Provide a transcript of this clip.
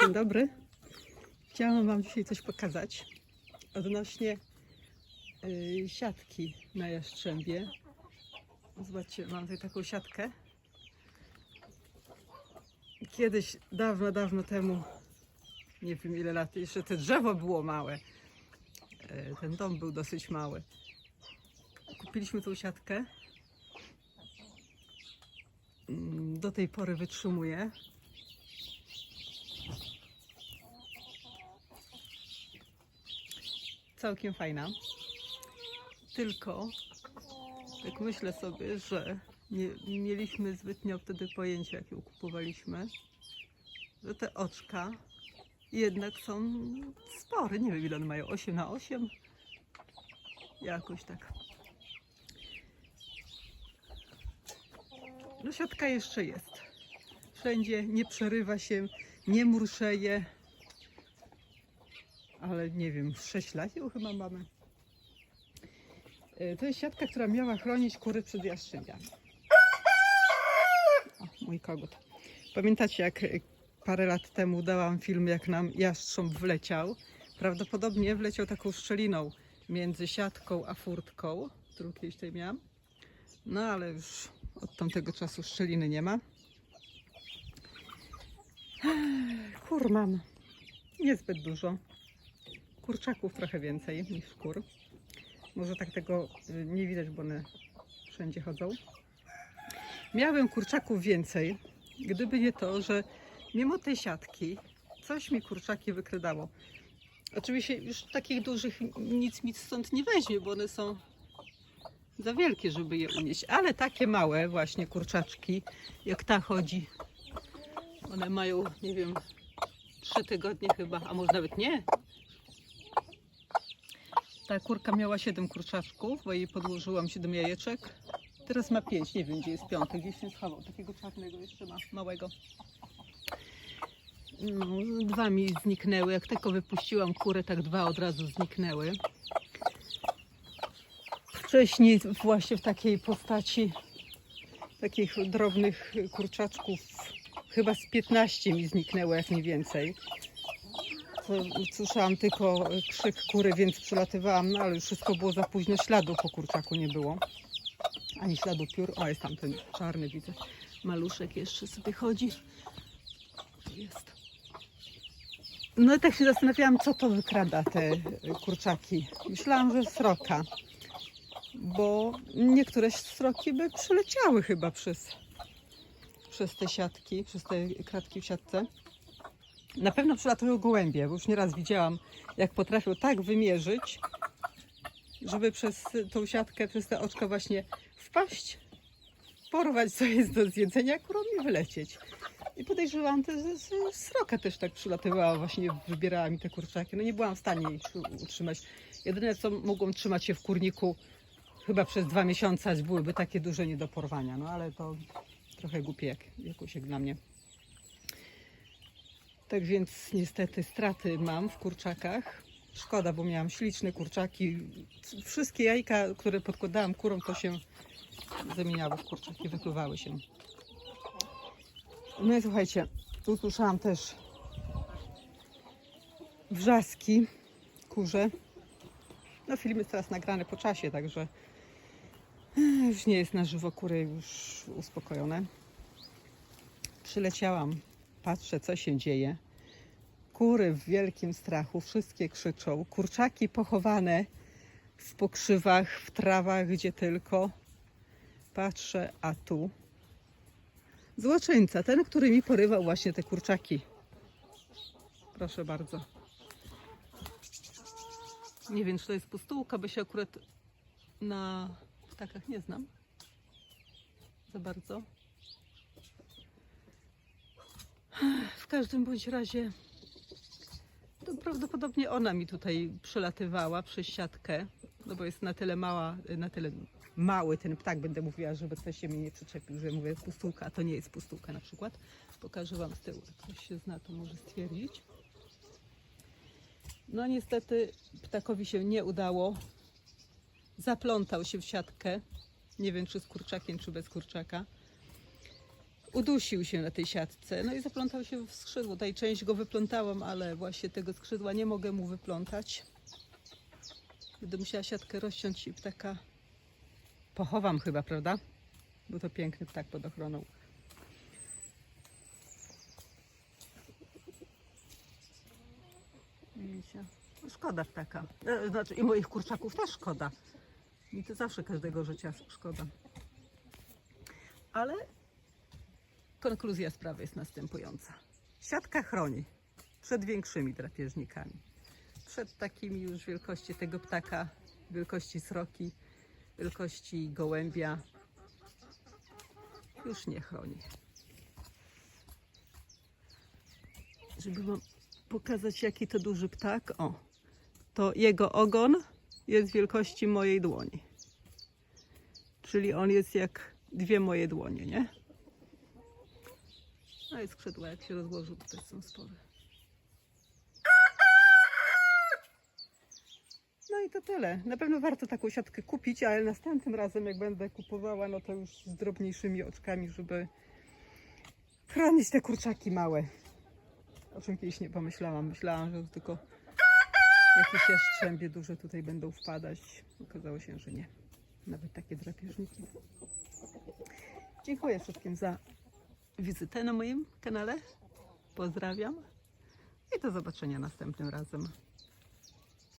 Dzień dobry. Chciałam Wam dzisiaj coś pokazać odnośnie y, siatki na Jastrzębie. Zobaczcie, mam tutaj taką siatkę. Kiedyś, dawno, dawno temu, nie wiem ile lat, jeszcze to drzewo było małe. Y, Ten dom był dosyć mały. Kupiliśmy tą siatkę. Mm, Do tej pory wytrzymuje. Całkiem fajna. Tylko tak myślę sobie, że nie mieliśmy zbytnio wtedy pojęcia, jak ją kupowaliśmy, że te oczka jednak są spore. Nie wiem, ile one mają. 8 na 8 Jakoś tak. No siatka jeszcze jest. Wszędzie nie przerywa się, nie murszeje ale nie wiem, 6 lat ją chyba mamy. E, To jest siatka, która miała chronić kury przed jaszczębiami. O, mój kogut. Pamiętacie, jak parę lat temu dałam film, jak nam jastrząb wleciał? Prawdopodobnie wleciał taką szczeliną między siatką a furtką, którą kiedyś tutaj miałam. No ale już od tamtego czasu szczeliny nie ma. Kur mam. Niezbyt dużo kurczaków trochę więcej niż kur. Może tak tego y, nie widać, bo one wszędzie chodzą. Miałem kurczaków więcej, gdyby nie to, że mimo tej siatki coś mi kurczaki wykrydało. Oczywiście już takich dużych nic mi stąd nie weźmie, bo one są za wielkie, żeby je unieść. Ale takie małe właśnie kurczaczki, jak ta chodzi, one mają, nie wiem, trzy tygodnie chyba, a może nawet nie, ta kurka miała 7 kurczaczków, bo jej podłożyłam 7 jajeczek. Teraz ma 5, nie wiem gdzie jest piąty, gdzieś się schował. Takiego czarnego jeszcze ma, małego. No, dwa mi zniknęły. Jak tylko wypuściłam kurę, tak dwa od razu zniknęły. Wcześniej właśnie w takiej postaci takich drobnych kurczaczków chyba z 15 mi zniknęło, jak nie więcej to słyszałam tylko krzyk kury, więc przylatywałam, no ale już wszystko było za późno, śladu po kurczaku nie było. Ani śladu piór. O, jest tam ten czarny, widzę. Maluszek jeszcze sobie chodzi. Jest. No i tak się zastanawiałam, co to wykrada te kurczaki. Myślałam, że sroka, bo niektóre sroki by przyleciały chyba przez, przez te siatki, przez te kratki w siatce. Na pewno przylatują gołębie, bo już nieraz widziałam, jak potrafią tak wymierzyć, żeby przez tą siatkę, przez te oczka właśnie wpaść, porwać co jest do zjedzenia, kurą i wylecieć. I podejrzewam, że sroka też tak przylatywała, właśnie wybierała mi te kurczaki. No nie byłam w stanie ich utrzymać. Jedyne co mogłam trzymać się w kurniku chyba przez dwa miesiące, aż byłyby takie duże nie do porwania. No ale to trochę głupie jak, jakoś jak dla mnie. Tak więc niestety straty mam w kurczakach. Szkoda, bo miałam śliczne kurczaki. Wszystkie jajka, które podkładałam kurom, to się zamieniały w kurczaki, wypływały się. No i słuchajcie, tu usłyszałam też wrzaski kurze. No film jest teraz nagrany po czasie, także już nie jest na żywo kury już uspokojone. Przyleciałam patrzę, co się dzieje. Kury w wielkim strachu, wszystkie krzyczą. Kurczaki pochowane w pokrzywach, w trawach, gdzie tylko. Patrzę, a tu złoczyńca, ten, który mi porywał właśnie te kurczaki. Proszę bardzo. Nie wiem, czy to jest pustułka, bo się akurat na ptakach nie znam za bardzo. W każdym bądź razie to prawdopodobnie ona mi tutaj przelatywała przez siatkę, no bo jest na tyle mała, na tyle mały ten ptak, będę mówiła, żeby ktoś się mi nie przyczepił, że mówię pustułka, a to nie jest pustułka na przykład. Pokażę Wam z tyłu, jak ktoś się zna, to może stwierdzić. No niestety ptakowi się nie udało. Zaplątał się w siatkę. Nie wiem, czy z kurczakiem, czy bez kurczaka. Udusił się na tej siatce, no i zaplątał się w skrzydło. Tutaj część go wyplątałam, ale właśnie tego skrzydła nie mogę mu wyplątać. Będę musiała siatkę rozciąć i ptaka pochowam chyba, prawda? Był to piękny ptak pod ochroną. Widzicie? No Szkoda ptaka. E, Znaczy i moich kurczaków też szkoda. Mi to zawsze każdego życia szkoda. Ale konkluzja sprawy jest następująca. Siatka chroni przed większymi drapieżnikami. Przed takimi już wielkości tego ptaka, wielkości sroki, wielkości gołębia. Już nie chroni. Żeby wam pokazać jaki to duży ptak, o, to jego ogon jest wielkości mojej dłoni. Czyli on jest jak dwie moje dłonie, nie? No i skrzydła, jak się rozłożył, to też są spore. No i to tyle. Na pewno warto taką siatkę kupić, ale następnym razem, jak będę kupowała, no to już z drobniejszymi oczkami, żeby chronić te kurczaki małe. O czym kiedyś nie pomyślałam. Myślałam, że tylko jakieś jastrzębie duże tutaj będą wpadać. Okazało się, że nie. Nawet takie drapieżniki. Dziękuję wszystkim za wizytę na moim kanale. Pozdrawiam i do zobaczenia następnym razem.